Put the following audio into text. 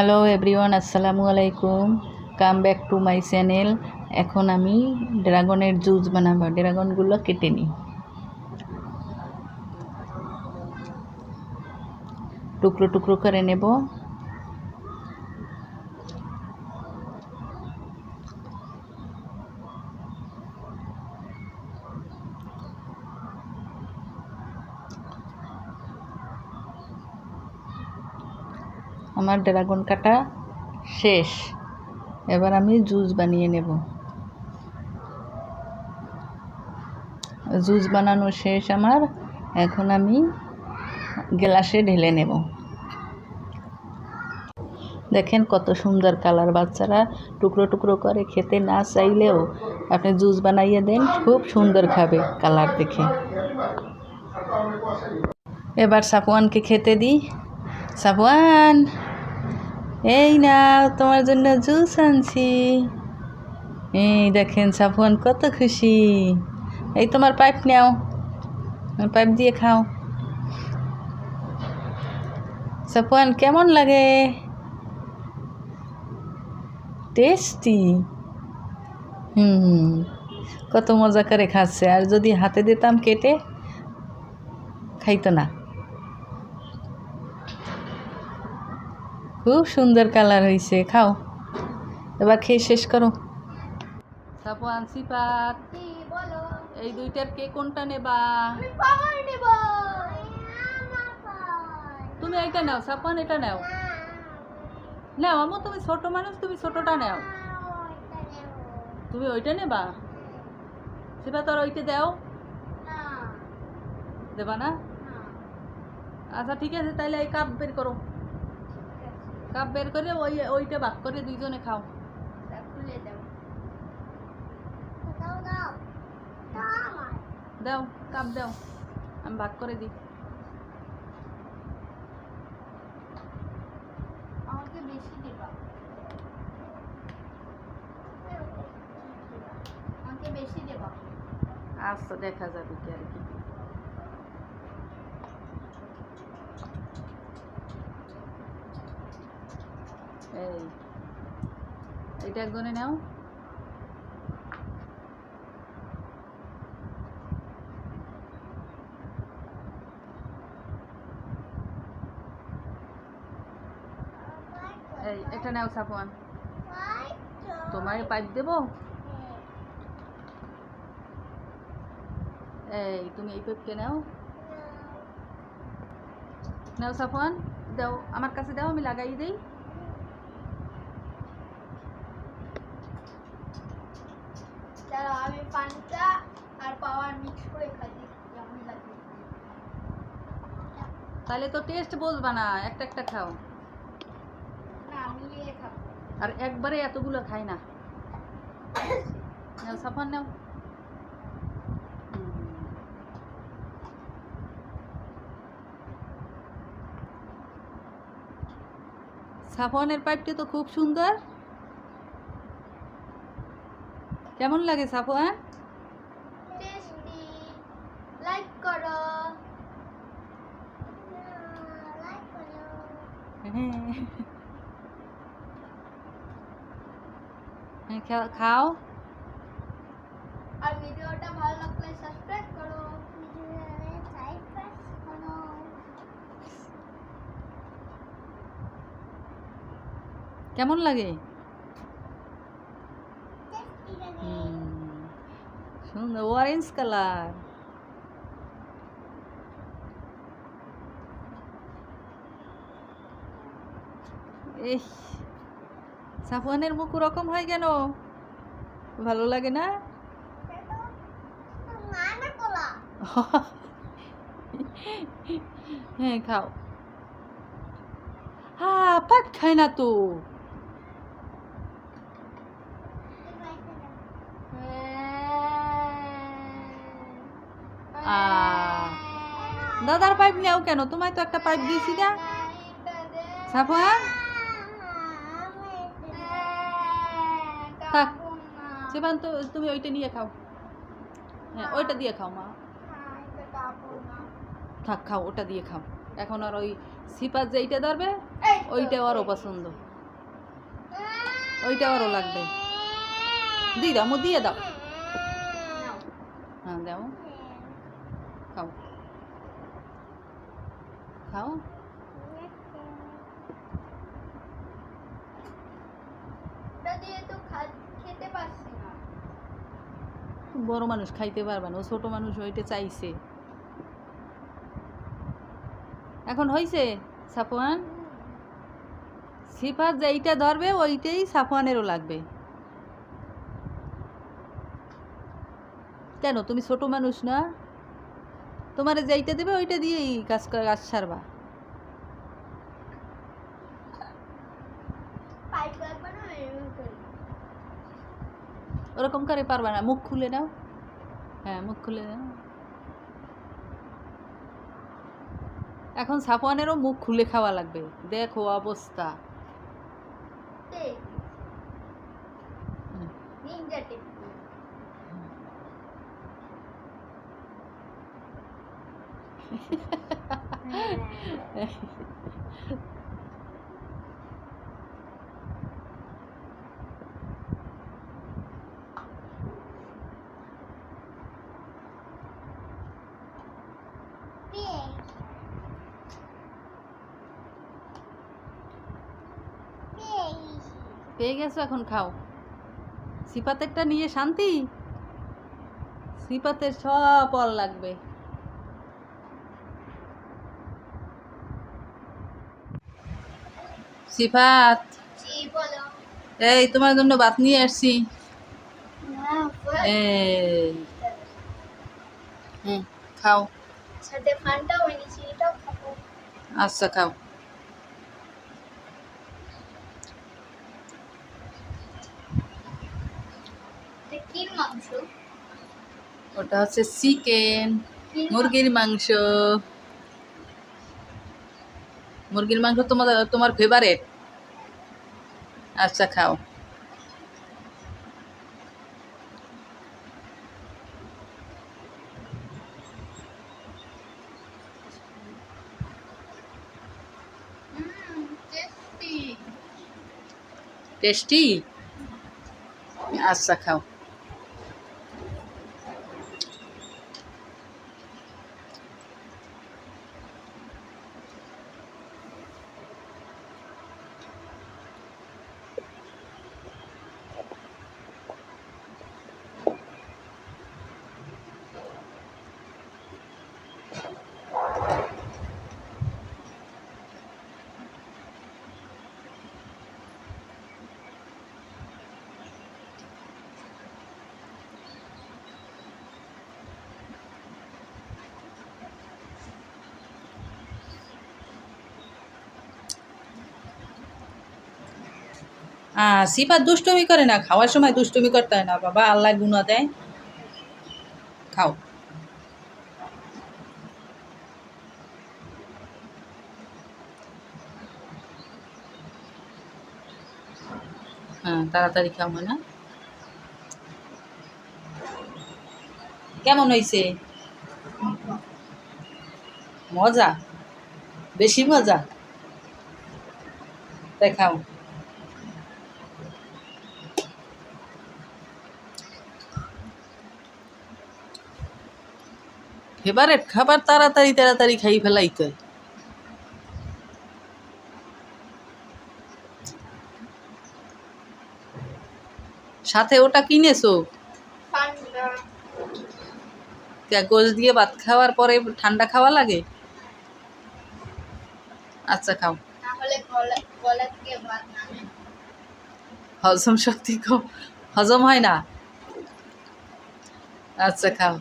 Hello everyone আসসালামু আলাইকুম come back to my channel এখন আমি ড্রাগনের জুস বানাবো। ড্রাগনগুলো কেটে নিই। টুকরো টুকরো করে নেব। আমার ড্রাগন কাটা শেষ। এবার আমি জুস বানিয়ে নেব। জুস বানানো শেষ আমার। এখন আমি গ্লাসে ঢেলে নেব। দেখেন কত সুন্দর কালার, বাচ্চারা টুকরো টুকরো করে খেতে না চাইলেও আপনি জুস বানাইয়ে দেন, খুব সুন্দর খাবে কালার দেখে। এবার সাপুয়ানকে খেতে দিই। সাপুয়ান এই না তোমার জন্য জুস আনছি। এই দেখেন, সাফওয়ান কত খুশি। এই তোমার পাইপ নাও পাইপ দিয়ে খাও। সাফওয়ান, কেমন লাগে? টেস্টি হুম, কত মজা করে খাচ্ছে। আর যদি হাতে দিতাম কেটে, খাইতো না। খুব সুন্দর কালার হয়েছে খাও। এবার খেয়ে শেষ করো। সাপোয়ান সিপাত কি বলো? এই দুইটার কে কোনটা নেবা? আমার তুমি এটা নাও সাপোয়ান এটা নাও। নাও আমো তুমি ছোট মানুষ তুমি ছোটটা নাও। তুমি ওইটা নেবা? সেটা তোর ওইটা দাও। দেবা না? আচ্ছা ঠিক আছে তাহলে এই কাপ বের করো। কাপ বের করে ওই ওইটা ভাগ করে দুইজনে খাও। খুলে দাও কাপ দাও। আমি ভাগ করে দিই। আমাকে বেশি দিবা। আমাকে বেশি দেবা। আচ্ছা দেখা যাবে কি আর কি। এই এটা একজনে নাও। এই, এটা নাও সাপোয়ান তোমার পাইপ দেবো? এই, তুমি এই পেপকে নাও। নাও, সাফওয়ান, দাও, আমার কাছে দাও, আমি লাগাই দেই। আমি পানিটা আর পাওয়ার মিক্স করে খাই তাহলে তো টেস্ট বলবা না একটা একটা খাও। আর একবারে এতগুলো খাই না। সাফওয়ান নাও। হুম। সাফওয়ানের পাইপটি তো খুব সুন্দর। কেমন লাগে সাফওয়ান টেস্টি লাইক করো লাইক করো। হ্যাঁ, খা- খাও আর ভিডিওটা ভালো লাগলে সাবস্ক্রাইব করো সাবস্ক্রাইব করো। কেমন লাগে টেস্টি লাগে হুম, সুন্দর অরেঞ্জ কালার এই সাফওয়ানের মুখ ওরকম হয় কেন? ভালো লাগে না? হ্যাঁ খাও। হ্যাঁ পাট খায় না তো। দাদার পাইপ নেও কেন? তোমায় তো একটা পাইপ দিয়েছি না সাফওয়ান? থাক। সেবান তো তুমি ওইটা নিয়ে খাও। হ্যাঁ ওইটা দিয়ে খাও, মা। থাক, খাও, ওটা দিয়ে খাও। এখন আর ওই সিপার যেইটা ধরবে ওইটা ওরও পছন্দ। ওইটা আরও লাগবে। দিয়ে দাও দিয়ে দাও। হ্যাঁ দাও খাও খাও। বড় মানুষ খাইতে পারবে না ও ছোট মানুষ ওইটা চাইছে। এখন হয়েছে সাফওয়ান? সিফাত যেইটা ধরবে ওইটাই সাফওয়ানেরও লাগবে। কেন তুমি ছোট মানুষ না? তোমার যেইটা দেবে ওইটা দিয়েই কাজ কর- কাজ সারবা। ওরকম করে পারবা না মুখ খুলে নাও। হ্যাঁ মুখ খুলে নাও। এখন সাফওয়ানেরও মুখ খুলে খাওয়া লাগবে। দেখো অবস্থা। পেয়ে গেছো এখন খাও। সিপাতেরটা নিয়ে শান্তি? সিপাতের সব অল লাগবে। সিফাত। এই তোমার জন্য ভাত নিয়ে আসছি। এই। হুম খাও। আচ্ছা খাও। ওটা হচ্ছে চিকেন মুরগির মাংস। মুরগির মাংস তোমার তোমার ফেভারেট আচ্ছা খাও। টেস্টি টেস্টি আচ্ছা খাও। সিফাত দুষ্টুমি করে না, খাওয়ার সময় দুষ্টুমি করতে হয় না, বাবা, আল্লাহ গুণা দেয়। খাও। হ্যাঁ তাড়াতাড়ি খাও না কেমন হয়েছে মজা? বেশি মজা? দেখাও ফেভারেট খাবার তাড়াতাড়ি তাড়াতাড়ি খাই ফেলাইতে। সাথে ওটা কিনেছো? গোশ দিয়ে ভাত খাওয়ার পরে ঠান্ডা খাওয়া লাগে? আচ্ছা খাও। হজম শক্তি কম হজম হয় না? আচ্ছা খাও।